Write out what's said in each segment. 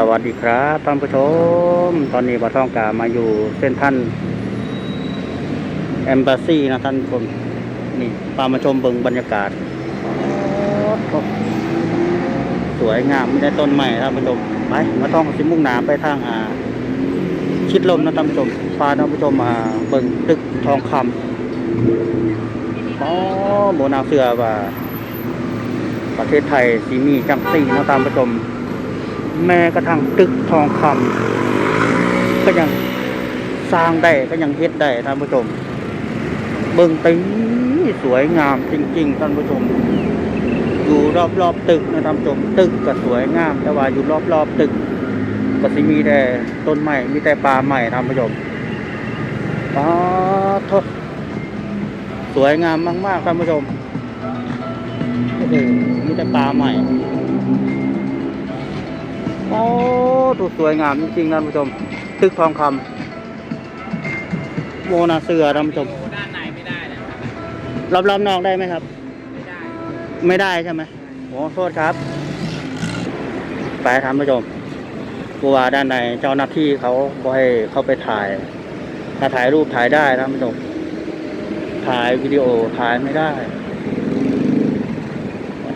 สวัสดีครับท่านผู้ชม ตอนนี้บาท่องกามาอยู่เส้นท่านแอมบาซีนะท่านผู้ชมนี่พามาชมเบิงบรรยากาศ สวยงามไม่ได้ต้นใหม่ท่านผู้ชมไปมาท่องสิมุ่งหนาไปทางอ่าชิดลมนะท่านผู้ชมพาท่านผู้ชมมาเบิงตึกทองคำอ๋อโบนาเสือว่า ประเทศไทยสีมีจังสีนะท่านผู้ชม แม้กระทั่งตึกทองคำก็ยังสร้างได้ก็ยังเฮ็ดได้ท่านผู้ชม เบิ่งตีสวยงามจริง ๆ ท่านผู้ชม อยู่รอบๆตึกนะท่านผู้ชม ตึกก็สวยงาม แต่ว่าอยู่รอบๆตึก ก็สิมีแต่ต้นไม้มีแต่ป่าใหม่ท่านผู้ชมอ๋อทศสวยงามมากๆท่านผู้ชมโอ้โหมีแต่ป่าใหม่ โอ้ถูสวยงามจริงๆท่านผู้ชม ตึกทองคำโมนาเสือท่านผู้ชม ด้านในไม่ได้นะครับรอบๆนอกได้ไหมครับ ไม่ได้ไม่ได้ใช่ไหมโอ้โทษครับ ไปท่านผู้ชมกลัวด้านในเจ้าหน้าที่เขาบ่ให้เข้าไปถ่าย ถ้าถ่ายรูปถ่ายได้ท่านผู้ชม ถ่ายวิดีโอถ่ายไม่ได้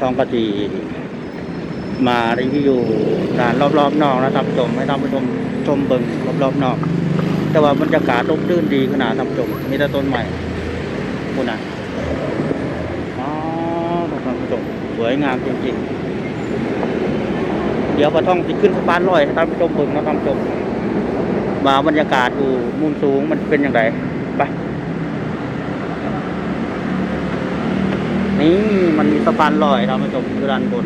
ทองกะจี มารีวิวร้านรอบๆนอกนะท่านผู้ชมให้ท่านผู้ชมชมเบิ่งรอบๆนอก แต่ว่าบรรยากาศร่มรื่นดีขนาดท่านผู้ชมมีแต่ต้นใหม่คุณนะอ๋อท่านผู้ชมสวยงามจริงๆ เดี๋ยวปะท่องสิขึ้นสะพานลอยให้ท่านผู้ชมเบิ่งนะท่านผู้ชมมาบรรยากาศดูมุมสูงมันเป็นอย่างไรไปนี่มันมีสะพานลอยท่านผู้ชมอยู่ด้านบน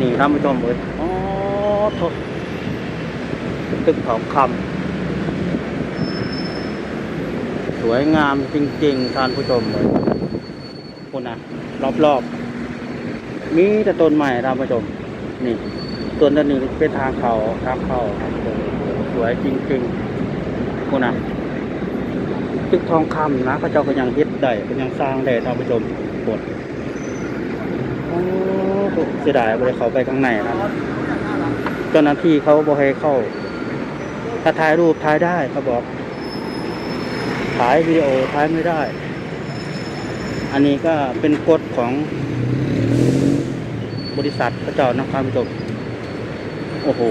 นี่ท่านผู้ชมเลยอ๋อทษตึกทองคำสวยงามจริง ๆท่านผู้ชมเลยคุณนะรอบๆ มีแต่ต้นใหม่ท่านผู้ชม นี่ต้นต้นนี้เป็นทางเขาทางเข้าท่านผู้ชมสวยจริงๆคุณนะตึกทองคำนะเขาเจ้าก็ยังเฮ็ดได้ก็ยังสร้างได้ท่านผู้ชมกดโอ้ เสียดายบ่ไปเขาไปข้างในครับเจ้าหน้าที่เขาบอกให้เข้า ถ้าถ่ายรูปถ่ายได้เขาบอกถ่ายวิดีโอถ่ายไม่ได้ อันนี้ก็เป็นกฎของบริษัทพระเจ้านะครับท่านผู้ชมโอ้โห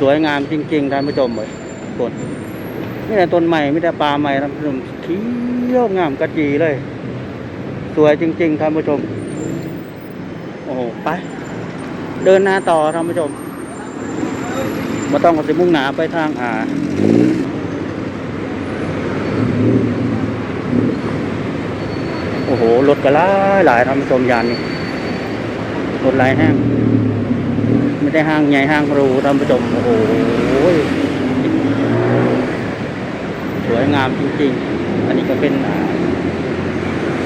สวยงามจริงๆท่านผู้ชมเลยกดนี่แต่ต้นใหม่ไม่แต่ปลาใหม่ท่านผู้ชมเขียวงามกระจีเลย สวยจริง ๆท่านผู้ชม โอ้โหไป เดินหน้าต่อท่านผู้ชมมาต้องกสิมุ่งหนาไปทางอ่าโอ้โห รถก็หลายหลายท่านผู้ชมยานนี่รถหลายห้าง ไม่ได้ห้างใหญ่ห้างรูท่านผู้ชมโอ้โหสวยงามจริงๆ อันนี้ก็เป็น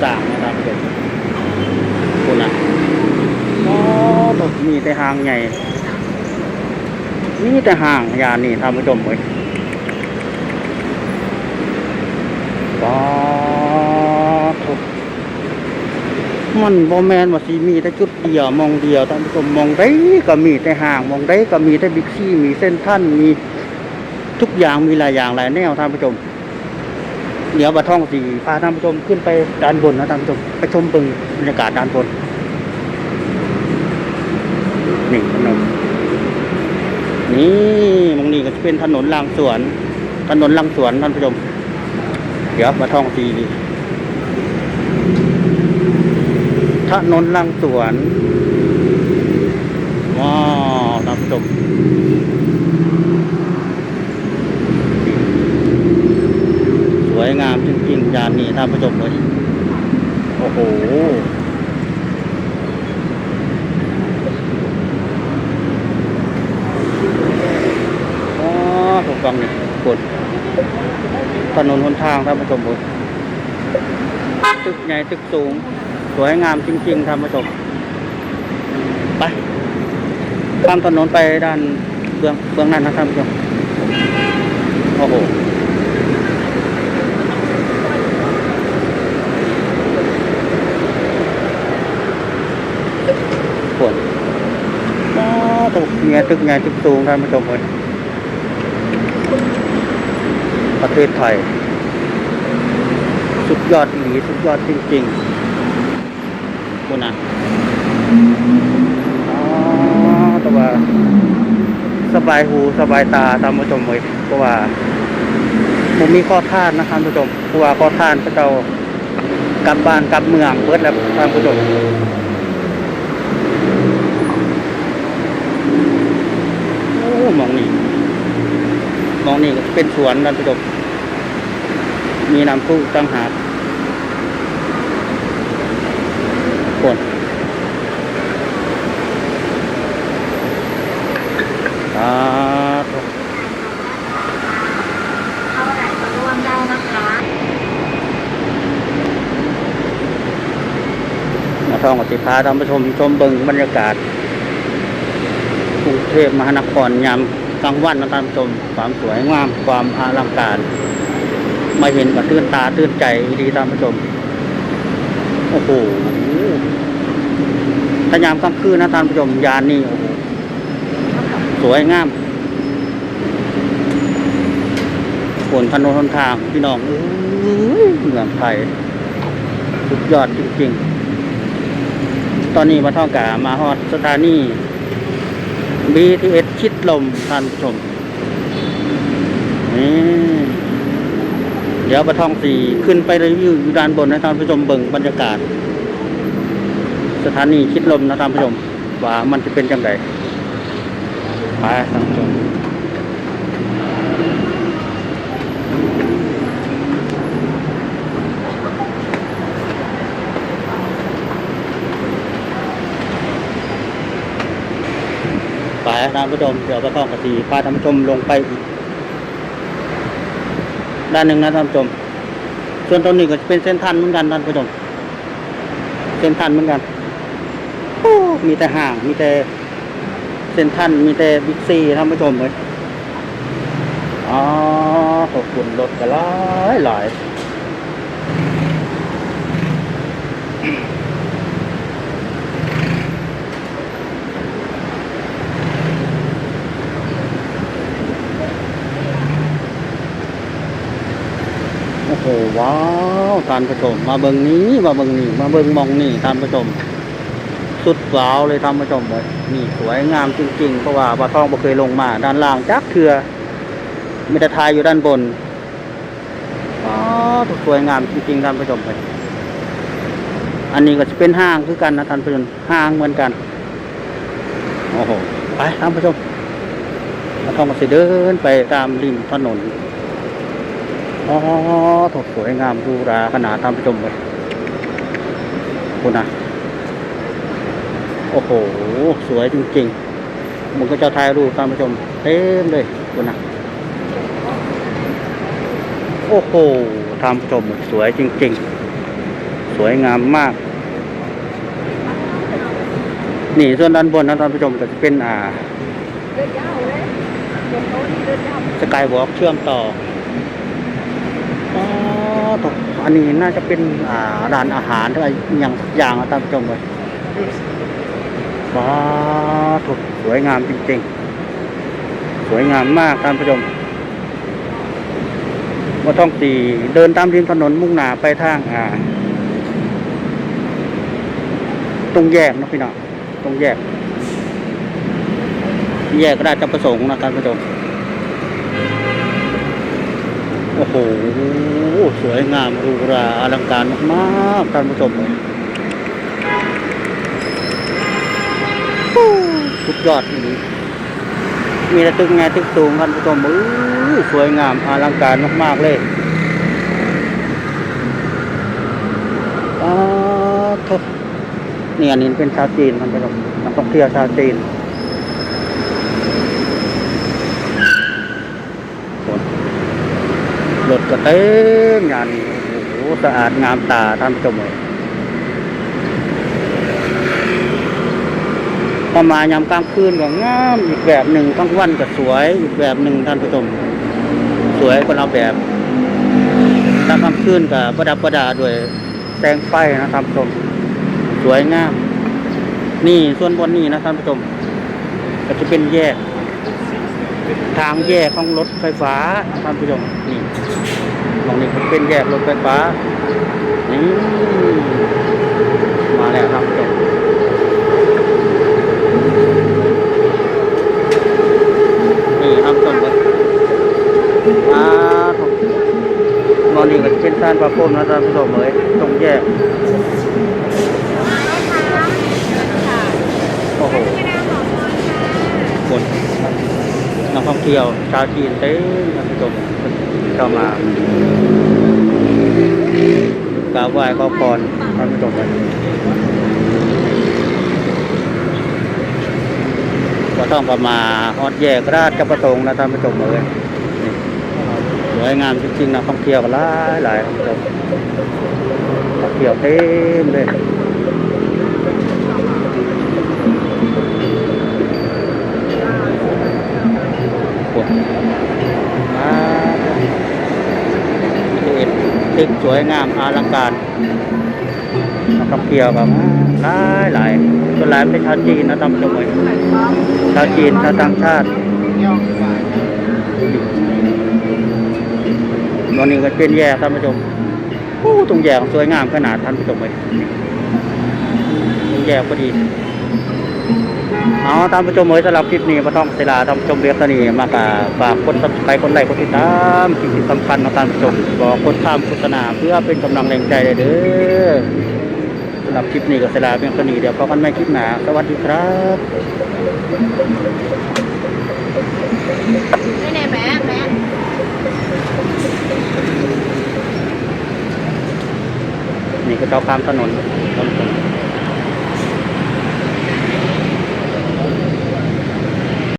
สร้างนะครับท่านผู้ชมคุณนะ ตกมีแต่หางใหญ่ มีแต่หางยานี่ท่านผู้ชมเลยป้าทุกมันบอแมนว่าสีมีแต่จุดเดียวมองเดียวท่านผู้ชมมองได้ก็มีแต่ห่างมองได้ก็มีแต่บิ๊กซี่มีเส้นท่านมีทุกอย่างมีหลายอย่างหลายแนวท่านผู้ชมเดี๋ยวบะท่องสีพาท่านผู้ชมขึ้นไปด้านบนนะท่านผู้ชมไปชมเบึงบรรยากาศด้านบนถนน นี่มองนี่ก็จะเป็นถนนลางสวน ถนนลางสวนท่านผู้ชม เดี๋ยวมาท่องทีดีถนนลางสวนว้าวท่านผู้ชมสวยงามจริงๆยานนี้ท่านผู้ชมเลยโอ้โห อ๋อ ถูกต้องนี่กดถนนหนทางท่านผู้ชมผมตึกใหญ่ตึกสูง สวยงามจริงๆท่านผู้ชมไปข้ามถนนไปด้านเบื้องเบื้องนั้นนะท่านผู้ชมโอ้โหฝนต้องเมียตึกใหญ่ตึกสูงท่านผู้ชมเลย ประเทศไทย สุดยอดอีหลีสุดยอดจริงๆคุณนะอ๋อแต่ว่า สบายหูสบายตาท่านผู้ชมเลยเพราะว่าผมมีข้อท่านนะท่านผู้ชมเพราะว่าข้อท่านพระเจ้ากลับบ้านกลับเมืองเบิดแล้วท่านผู้ชมโอ้มองนี่มองนี่เป็นสวนท่านผู้ชม มีน้ำพุตั้งหากคนอ่าเอาไหนมารวมได้นะคะมาท่องกับสิพาท่านผู้ชมชมเบิงบรรยากาศกรุงเทพมหานครยามกลางวันนะท่านผู้ชมความสวยงามความอลังการ มาเห็นก็ตื่นตาตื่นใจดีท่านผู้ชม โอ้โหถ้ายามกลางคืนนะท่านผู้ชมยานนี่โอ้โหสวยงามฝนถนนหนทางพี่น้องเอ้ยเมืองไทยสุดยอดจริงๆ ตอนนี้มาท่องกามาฮอดสถานี BTS ชิดลมท่านผู้ชมนี่ ดี๋ยวประท่องสี่ขึ้นไปรีวิวอยู่ด้านบนนะท่านผู้ชมเบิ่งบรรยากาศ สถานีชิดลมนะท่านผู้ชม ว่ามันจะเป็นจังไดไปท่านผู้ชมไปท่านผู้ชมเดี๋ยวก็ต้องสีพาท่านผู้ชมลงไปอีก ด้านหนึ่งนะท่านผู้ชม ส่วนตรงนี้ก็เป็นเส้นทันเหมือนกันท่านผู้ชม เส้นทันเหมือนกันมีแต่ห่าง มีแต่เส้นทันมีแต่บิ๊กซีท่านผู้ชมเลยอ๋อขอบคุณรถกันหลายหลาย ว้าวท่านผู้ชม มาเบิงนี้มาเบิงนี้มาเบิงมองนี่ท่านผู้ชม สุดว้าวเลยท่านผู้ชมเลยนี่สวยงามจริงๆเพราะว่าปลาทองบ่เคยลงมา ด้านล่างจักเถือมีแต่ทายอยู่ด้านบนอ๋อสวยงามจริงๆท่านผู้ชมเลยอันนี้ก็จะเป็นห้างคือกันนะท่านผู้ชมห้างเหมือนกันโอ้โหไปท่านผู้ชมปลาทองก็สิเดินไปตามริมถนน อ๋อถกสวยงามดูราขนาดท่านผู้ชมเลยคุณนะโอ้โห สวยจริงๆมันก็จะถ่ายรูปท่านผู้ชมเต็มเลยคุณนะโอ้โหท่านผู้ชมสวยจริงๆ สวยงามมาก นี่ส่วนด้านบนนะท่านผู้ชมก็จะเป็นอ่าสกายวอล์กเชื่อมต่อ ตกอันนี้น่าจะเป็นอ่าร้านอาหารอะไรอย่างสักอย่างอะท่านผู้ชมเลยว้าถูกสวยงามจริงๆ สวยงามมากท่านผู้ชมว่าต้องตีเดินตามริมถนนมุ่งหน้าไปทางอ่าตรงแยกนะพี่น้องตรงแยก แยกราชประสงค์นะท่านผู้ชม โอ้โห สวยงามหรูหราอลังการมากๆท่านผู้ชมเลยโอ้สุดยอดจริงมีแต่ตึกไงตึกสูงท่านผู้ชมเอ้สวยงามอลังการมากๆเลยอ๋อทุกนี่อันนี้เป็นชาวจีนท่านผู้ชมนักท่องเที่ยวชาวจีน รถก็เต็มงานนี้โอ้โหสะอาดงามตาท่านผู้ชมเลยพอมายามกลางคืนก็งามอีกแบบหนึ่งกลางวันก็สวยอีกแบบหนึ่งท่านผู้ชมสวยคนละแบบตามกลางคืนก็ประดับประดาด้วยแสงไฟนะท่านผู้ชมสวยงาม นี่ส่วนบนนี่นะท่านผู้ชมก็จะเป็นแยก ทางแยกของรถไฟฟ้าท่านผู้ชมนี่ ตรงนี้ก็เป็นแยกรถไฟฟ้านี่มาแล้วครับผู้ชมนี่ครับต้นก็มาถูกตอนนี้ก็เป็นท่านประพรมนะท่านผู้ชมเลยตรงแยกโอ้โหคนนักท่องเที่ยวชาวจีนเต็มท่านผู้ชม เข้ามากราบไหว้ขอพรท่านผู้ชมก็ต้องประมาฮอดแยกราชประสงค์นะท่านผู้ชมเลยสวยงามจริงๆนักท่องเที่ยวหลายหลายท่านผู้ชมท่องเที่ยวเต็มเลย ปวดมาเห็นตึก สวยงามอลังการนักท่องเที่ยวแบบหลายหลายส่วนหลายเป็นชาวจีนนะท่านผู้ชมเลยชาวจีนชาวต่างชาติตอนนี้ก็เป็นแยกท่านผู้ชมโอ้ตรงแยกสวยงามขนาดท่านผู้ชมเลยตรงแยกพอดี เอาตามผู้ชมเอ๋ยสำหรับคลิปนี้มาต้องเวลาตามผู้ชมเรียกตานีมากาฝากคนซับสไครต์คนไลค์คนติดตามสิ่งที่สำคัญมาตามผู้ชมบอกคนข้ามโฆษณาเพื่อเป็นกำลังแรงใจเลยเด้อสำหรับคลิปนี้ก็เวลาเพียงเท่านี้เดี๋ยวพบกันใหม่คลิปหน้าสวัสดีครับนี่แน่แม่แม่นี่ก็เจ้าข้ามถนนท่านผู้ชม